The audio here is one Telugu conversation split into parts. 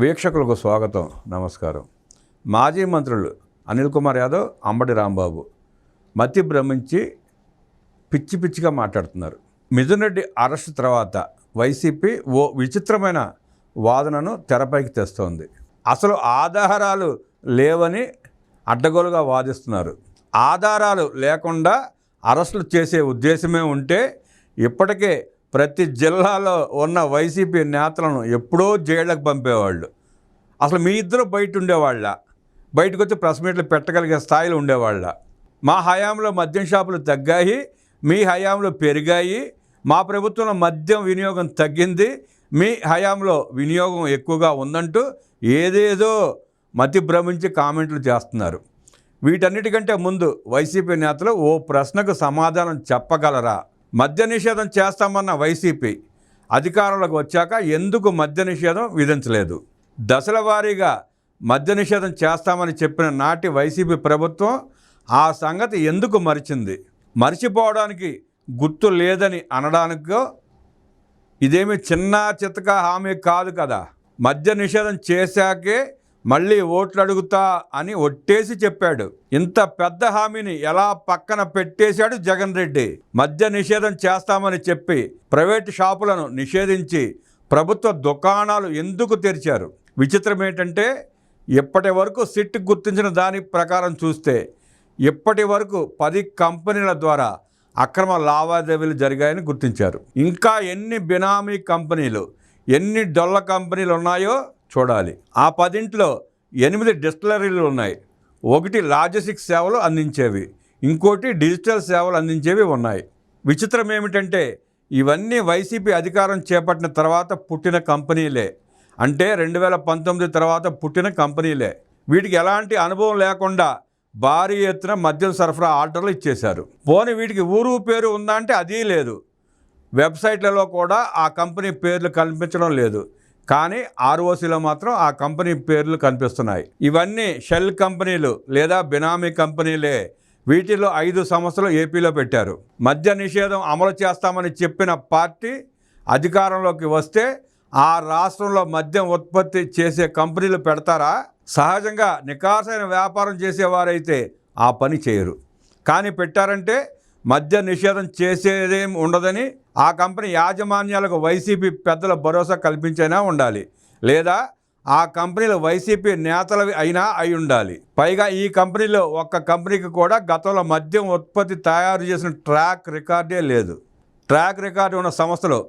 వీక్షకులకు స్వాగతం నమస్కారం. మాజీ మంత్రులు అనిల్ కుమార్ యాదవ్ అంబటి రాంబాబు మతి భ్రమించి పిచ్చి పిచ్చిగా మాట్లాడుతున్నారు. మిథున్ రెడ్డి అరెస్ట్ తర్వాత వైసీపీ ఓ విచిత్రమైన వాదనను తెరపైకి తెస్తోంది. అసలు ఆధారాలు లేవని అడ్డగోలుగా వాదిస్తున్నారు. ఆధారాలు లేకుండా అరెస్టులు చేసే ఉద్దేశమే ఉంటే ఇప్పటికే ప్రతి జిల్లాలో ఉన్న వైసీపీ నేతలను ఎప్పుడో జైళ్ళకు పంపేవాళ్ళు. అసలు మీ ఇద్దరు బయట ఉండేవాళ్ళ. బయటకు వచ్చి ప్రెస్ మీట్లు పెట్టగలిగే స్థాయిలో ఉండేవాళ్ళ. మా హయాంలో మద్యం షాపులు తగ్గాయి మీ హయాంలో పెరిగాయి మా ప్రభుత్వంలో మద్యం వినియోగం తగ్గింది మీ హయాంలో వినియోగం ఎక్కువగా ఉందంటూ ఏదేదో మతి భ్రమించి కామెంట్లు చేస్తున్నారు. వీటన్నిటికంటే ముందు వైసీపీ నేతలు ఓ ప్రశ్నకు సమాధానం చెప్పగలరా? మద్య నిషేధం చేస్తామన్న వైసీపీ అధికారంలోకి వచ్చాక ఎందుకు మద్య నిషేధం విధించలేదు? దశల వారీగా మద్య నిషేధం చేస్తామని చెప్పిన నాటి వైసీపీ ప్రభుత్వం ఆ సంగతి ఎందుకు మరిచింది? మరిచిపోవడానికి గుర్తు లేదని అనడానికో ఇదేమి చిన్న చితక హామీ కాదు కదా. మద్య నిషేధం చేశాకే మళ్ళీ ఓట్లు అడుగుతా అని ఒట్టేసి చెప్పాడు. ఇంత పెద్ద హామీని ఎలా పక్కన పెట్టేశాడు జగన్ రెడ్డి? మద్య నిషేధం చేస్తామని చెప్పి ప్రైవేట్ షాపులను నిషేధించి ప్రభుత్వ దుకాణాలు ఎందుకు తెరిచారు? విచిత్రం ఏంటంటే ఇప్పటి వరకు సిట్ గుర్తించిన దాని ప్రకారం చూస్తే ఇప్పటి వరకు పది కంపెనీల ద్వారా అక్రమ లావాదేవీలు జరిగాయని గుర్తించారు. ఇంకా ఎన్ని బినామీ కంపెనీలు ఎన్ని డొల్ల కంపెనీలు ఉన్నాయో చూడాలి. ఆ పదింట్లో ఎనిమిది డిస్టిలరీలు ఉన్నాయి. ఒకటి లాజిస్టిక్స్ సేవలు అందించేవి. ఇంకోటి డిజిటల్ సేవలు అందించేవి ఉన్నాయి. విచిత్రం ఏమిటంటే ఇవన్నీ వైసీపీ అధికారం చేపట్టిన తర్వాత పుట్టిన కంపెనీలే. అంటే రెండు వేల పంతొమ్మిది తర్వాత పుట్టిన కంపెనీలే. వీటికి ఎలాంటి అనుభవం లేకుండా భారీ ఎత్తున మద్యం సరఫరా ఆర్డర్లు ఇచ్చేశారు. పోనీ వీటికి ఊరు పేరు ఉందా అంటే అదీ లేదు. వెబ్సైట్లలో కూడా ఆ కంపెనీ పేర్లు కనిపించడం లేదు. కానీ ఆర్ఓసీలో మాత్రం ఆ కంపెనీ పేర్లు కనిపిస్తున్నాయి. ఇవన్నీ షెల్ కంపెనీలు లేదా బినామీ కంపెనీలే. వీటిలో ఐదు సంస్థలు ఏపీలో పెట్టారు. మద్య నిషేధం అమలు చేస్తామని చెప్పిన పార్టీ అధికారంలోకి వస్తే ఆ రాష్ట్రంలో మద్యం ఉత్పత్తి చేసే కంపెనీలు పెడతారా? సహజంగా నికాసైన వ్యాపారం చేసేవారైతే ఆ పని చేయరు. కానీ పెట్టారంటే మద్య నిషేధం చేసేదేం ఉండదని ఆ కంపెనీ యాజమాన్యాలకు వైసీపీ పెద్దల భరోసా కల్పించైనా ఉండాలి. లేదా ఆ కంపెనీలు వైసీపీ నేతలవి అయినా అయి ఉండాలి. పైగా ఈ కంపెనీలో ఒక్క కంపెనీకి కూడా గతంలో మద్యం ఉత్పత్తి తయారు చేసిన ట్రాక్ రికార్డే లేదు. ట్రాక్ రికార్డు ఉన్న సంస్థలు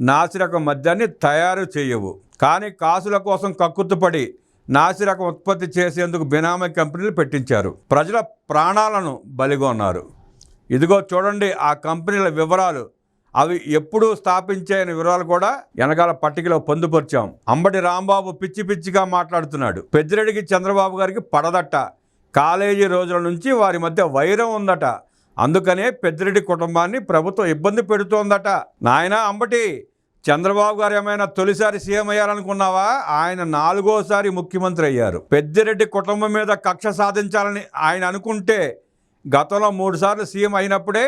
నాసిరకం మద్యాన్ని తయారు చేయవు. కానీ కాసుల కోసం కక్కుర్తుపడి నాసిరకం ఉత్పత్తి చేసేందుకు బినామీ కంపెనీలు పెట్టించారు. ప్రజల ప్రాణాలను బలిగొన్నారు. ఇదిగో చూడండి ఆ కంపెనీల వివరాలు. అవి ఎప్పుడు స్థాపించాయని వివరాలు కూడా వెనకాల పట్టికలో పొందుపరిచాం. అంబటి రాంబాబు పిచ్చి పిచ్చిగా మాట్లాడుతున్నాడు. పెద్దిరెడ్డికి చంద్రబాబు గారికి పడదట. కాలేజీ రోజుల నుంచి వారి మధ్య వైరం ఉందట. అందుకనే పెద్దిరెడ్డి కుటుంబాన్ని ప్రభుత్వం ఇబ్బంది పెడుతోందట. నాయనా అంబటి చంద్రబాబు గారు ఏమైనా తొలిసారి సీఎం అయ్యారనుకున్నావా? ఆయన నాలుగోసారి ముఖ్యమంత్రి అయ్యారు. పెద్దిరెడ్డి కుటుంబం మీద కక్ష సాధించాలని ఆయన అనుకుంటే గతంలో మూడుసార్లు సీఎం అయినప్పుడే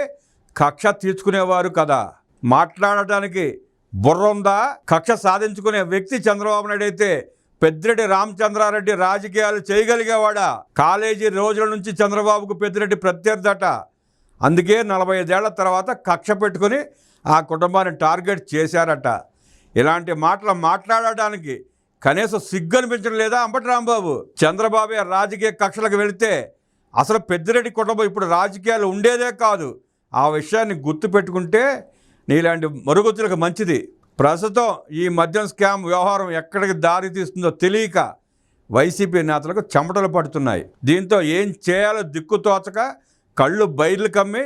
కక్ష తీర్చుకునేవారు కదా. మాట్లాడటానికి బుర్ర ఉందా? కక్ష సాధించుకునే వ్యక్తి చంద్రబాబు నాయుడు అయితే పెద్దిరెడ్డి రామచంద్రారెడ్డి రాజకీయాలు చేయగలిగేవాడా? కాలేజీ రోజుల నుంచి చంద్రబాబుకు పెద్దిరెడ్డి ప్రత్యర్థట. అందుకే నలభై ఐదేళ్ళ తర్వాత కక్ష పెట్టుకుని ఆ కుటుంబాన్ని టార్గెట్ చేశారట. ఇలాంటి మాటలు మాట్లాడటానికి కనీసం సిగ్గు అనిపించడం లేదా అంబటి రాంబాబు? చంద్రబాబు రాజకీయ కక్షలకు వెళితే అసలు పెద్దిరెడ్డి కుటుంబం ఇప్పుడు రాజకీయాలు ఉండేదే కాదు. ఆ విషయాన్ని గుర్తుపెట్టుకుంటే నీలాంటి మరుగుతులకు మంచిది. ప్రస్తుతం ఈ మద్యం స్కామ్ వ్యవహారం ఎక్కడికి దారి తీస్తుందో తెలియక వైసీపీ నేతలకు చెమటలు పడుతున్నాయి. దీంతో ఏం చేయాలో దిక్కుతోచక కళ్ళు బయర్లు కమ్మి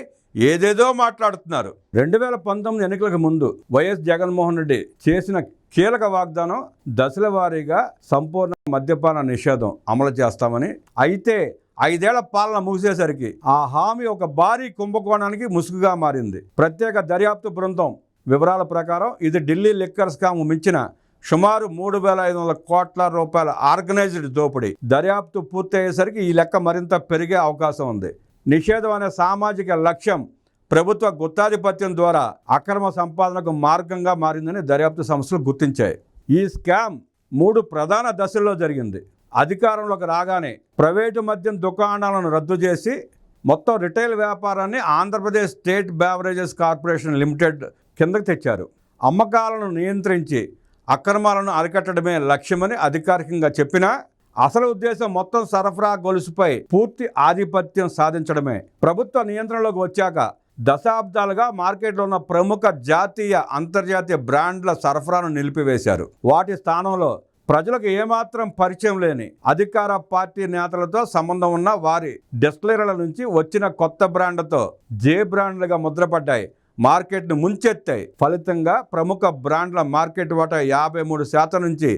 ఏదేదో మాట్లాడుతున్నారు. రెండు వేల పంతొమ్మిది ఎన్నికలకు ముందు వైఎస్ జగన్మోహన్ రెడ్డి చేసిన కీలక వాగ్దానం దశల వారీగా సంపూర్ణ మద్యపాన నిషేధం అమలు చేస్తామని. అయితే ఐదేళ్ళ పాలన ముగిసేసరికి ఆ హామీ ఒక భారీ కుంభకోణానికి ముసుగుగా మారింది. ప్రత్యేక దర్యాప్తు బృందం వివరాల ప్రకారం ఇది ఢిల్లీ లిక్కర్ స్కామ్ మించిన సుమారు మూడు వేల ఐదు వందల కోట్ల రూపాయల ఆర్గనైజ్డ్ దోపిడీ. దర్యాప్తు పూర్తయ్యేసరికి ఈ లెక్క మరింత పెరిగే అవకాశం ఉంది. నిషేధం అనే సామాజిక లక్ష్యం ప్రభుత్వ గుత్తాధిపత్యం ద్వారా అక్రమ సంపాదనకు మార్గంగా మారిందని దర్యాప్తు సంస్థలు గుర్తించాయి. ఈ స్కామ్ మూడు ప్రధాన దశల్లో జరిగింది. అధికారంలోకి రాగానే ప్రైవేటు మద్యం దుకాణాలను రద్దు చేసి మొత్తం రిటైల్ వ్యాపారాన్ని Andhra Pradesh state beverages corporation limited కిందకు తెచ్చారు. అమ్మకాలను నియంత్రించి అక్రమాలను అరికట్టడమే లక్ష్యమని అధికారికంగా చెప్పినా అసలు ఉద్దేశం మొత్తం సరఫరా గొలుసుపై పూర్తి ఆధిపత్యం సాధించడమే. ప్రభుత్వ నియంత్రణలోకి వచ్చాక దశాబ్దాలుగా మార్కెట్లో ఉన్న ప్రముఖ జాతీయ అంతర్జాతీయ బ్రాండ్ల సరఫరాను నిలిపివేశారు. వాటి స్థానంలో ప్రజలకు ఏమాత్రం పరిచయం లేని అధికార పార్టీ నేతలతో సంబంధం ఉన్న వారి డిస్టిలరీల నుంచి వచ్చిన కొత్త బ్రాండ్లతో జే బ్రాండ్లుగా ముద్రపడ్డాయి. మార్కెట్ను ముంచెత్తాయి. ఫలితంగా ప్రముఖ బ్రాండ్ల మార్కెట్ వాటా యాభై మూడు శాతం నుంచి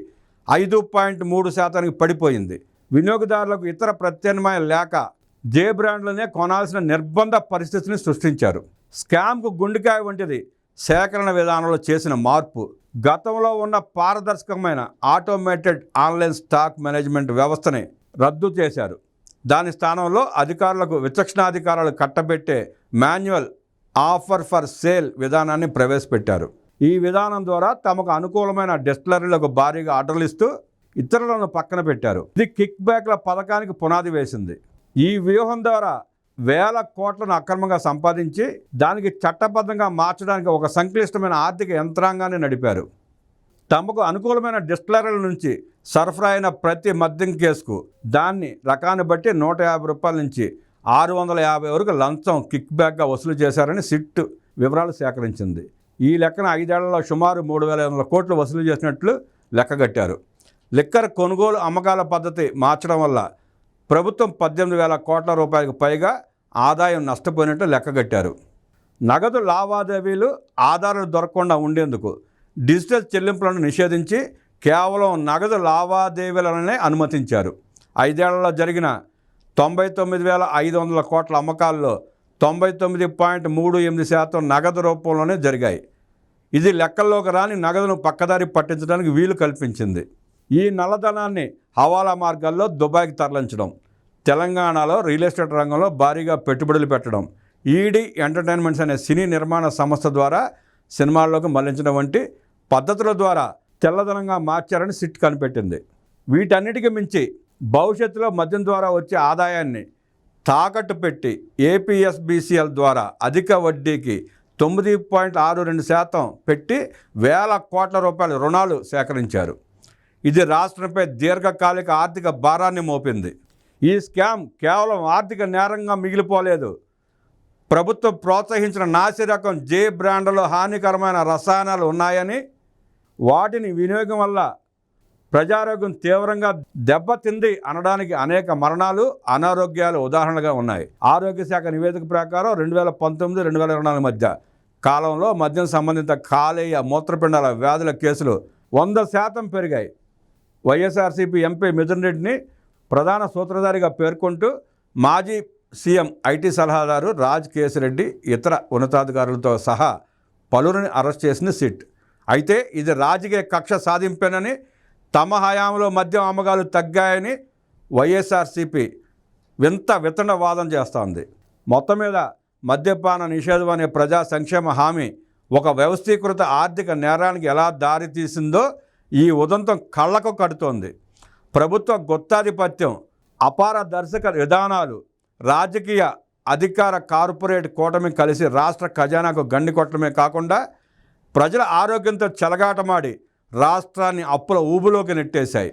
ఐదు పాయింట్ మూడు శాతానికి పడిపోయింది. వినియోగదారులకు ఇతర ప్రత్యామ్నాయం లేక జే బ్రాండ్లనే కొనాల్సిన నిర్బంధ పరిస్థితిని సృష్టించారు. స్కామ్కు గుండెకాయ వంటిది సేకరణ విధానంలో చేసిన మార్పు. గతంలో ఉన్న పారదర్శకమైన ఆటోమేటెడ్ ఆన్లైన్ స్టాక్ మేనేజ్మెంట్ వ్యవస్థని రద్దు చేశారు. దాని స్థానంలో అధికారులకు విచక్షణాధికారాలు కట్టబెట్టే మాన్యువల్ ఆఫర్ ఫర్ సేల్ విధానాన్ని ప్రవేశపెట్టారు. ఈ విధానం ద్వారా తమకు అనుకూలమైన డిస్టిలరీలకు భారీగా ఆర్డర్లు ఇస్తూ ఇతరులను పక్కన పెట్టారు. ఇది కిక్ బ్యాక్ల పథకానికి పునాది వేసింది. ఈ వ్యూహం ద్వారా వేల కోట్లను అక్రమంగా సంపాదించి దానికి చట్టబద్ధంగా మార్చడానికి ఒక సంక్లిష్టమైన ఆర్థిక యంత్రాంగాన్ని నడిపారు. తమకు అనుకూలమైన డిస్టిలరీల నుంచి సరఫరా అయిన ప్రతి మద్యం కేసుకు దాన్ని రకాన్ని బట్టి నూట యాభై రూపాయల నుంచి ఆరు వందల యాభై వరకు లంచం కిక్ బ్యాక్గా వసూలు చేశారని సిట్ వివరాలు సేకరించింది. ఈ లెక్కన ఐదేళ్ళలో సుమారు మూడు వేల ఐదు వందల కోట్లు వసూలు చేసినట్లు లెక్కగట్టారు లిక్కర్ కొనుగోలు అమ్మకాల పద్ధతి మార్చడం వల్ల ప్రభుత్వం పద్దెనిమిది వేల కోట్ల రూపాయలకు పైగా ఆదాయం నష్టపోయినట్టు లెక్కగట్టారు నగదు లావాదేవీలు ఆధారాలు దొరకకుండా ఉండేందుకు డిజిటల్ చెల్లింపులను నిషేధించి కేవలం నగదు లావాదేవీలనే అనుమతించారు. ఐదేళ్ళలో జరిగిన తొంభై తొమ్మిది వేల ఐదు వందల కోట్ల అమ్మకాల్లో తొంభై తొమ్మిది పాయింట్ మూడు ఎనిమిది శాతం నగదు రూపంలోనే జరిగాయి. ఇది లెక్కల్లోకి రాని నగదును పక్కదారి పట్టించడానికి వీలు కల్పించింది. ఈ నల్లధనాన్ని హవాలా మార్గాల్లో దుబాయ్కి తరలించడం తెలంగాణలో రియల్ ఎస్టేట్ రంగంలో భారీగా పెట్టుబడులు పెట్టడం ఈడీ ఎంటర్టైన్మెంట్స్ అనే సినీ నిర్మాణ సంస్థ ద్వారా సినిమాల్లోకి మళ్ళించడం వంటి పద్ధతుల ద్వారా తెల్లదనంగా మార్చారని సిట్ కనిపెట్టింది. వీటన్నిటికీ మించి భవిష్యత్తులో మద్యం ద్వారా వచ్చే ఆదాయాన్ని తాకట్టు పెట్టి ఏపీఎస్బీసీఎల్ ద్వారా అధిక వడ్డీకి తొమ్మిది పాయింట్ ఆరు రెండు శాతం పెట్టి వేల కోట్ల రూపాయల రుణాలు సేకరించారు. ఇది రాష్ట్రంపై దీర్ఘకాలిక ఆర్థిక భారాన్ని మోపింది. ఈ స్కామ్ కేవలం ఆర్థిక నేరంగా మిగిలిపోలేదు. ప్రభుత్వం ప్రోత్సహించిన నాసిరకం జే బ్రాండ్లో హానికరమైన రసాయనాలు ఉన్నాయని వాటిని వినియోగం వల్ల ప్రజారోగ్యం తీవ్రంగా దెబ్బతింది అనడానికి అనేక మరణాలు అనారోగ్యాలు ఉదాహరణగా ఉన్నాయి. ఆరోగ్య శాఖ నివేదిక ప్రకారం రెండు వేల పంతొమ్మిది రెండు వేల ఇరవై నాలుగు మధ్య కాలంలో మద్యం సంబంధిత కాలేయ మూత్రపిండాల వ్యాధుల కేసులు వంద శాతం పెరిగాయి. వైఎస్ఆర్సీపీ ఎంపీ మిథున్ రెడ్డిని ప్రధాన సూత్రధారిగా పేర్కొంటూ మాజీ సీఎం ఐటీ సలహాదారు రాజ్ కేసిరెడ్డి ఇతర ఉన్నతాధికారులతో సహా పలువురిని అరెస్ట్ చేసిన సిట్. అయితే ఇది రాజకీయ కక్ష సాధింపేనని తమ హయాంలో మద్యం అమ్మకాలు తగ్గాయని వైఎస్ఆర్సీపీ వింత వితండ వాదన చేస్తోంది. మొత్తం మీద మద్యపాన నిషేధం అనే ప్రజా సంక్షేమ హామీ ఒక వ్యవస్థీకృత ఆర్థిక నేరానికి ఎలా దారితీసిందో ఈ ఉదంతం కళ్ళకు కడుతోంది. ప్రభుత్వ గుత్తాధిపత్యం అపార దర్శక విధానాలు రాజకీయ అధికార కార్పొరేట్ కూటమి కలిసి రాష్ట్ర ఖజానాకు గండి కొట్టడమే కాకుండా ప్రజల ఆరోగ్యంతో చెలగాటమాడి రాష్ట్రాన్ని అప్పుల ఊబులోకి నెట్టేశాయి.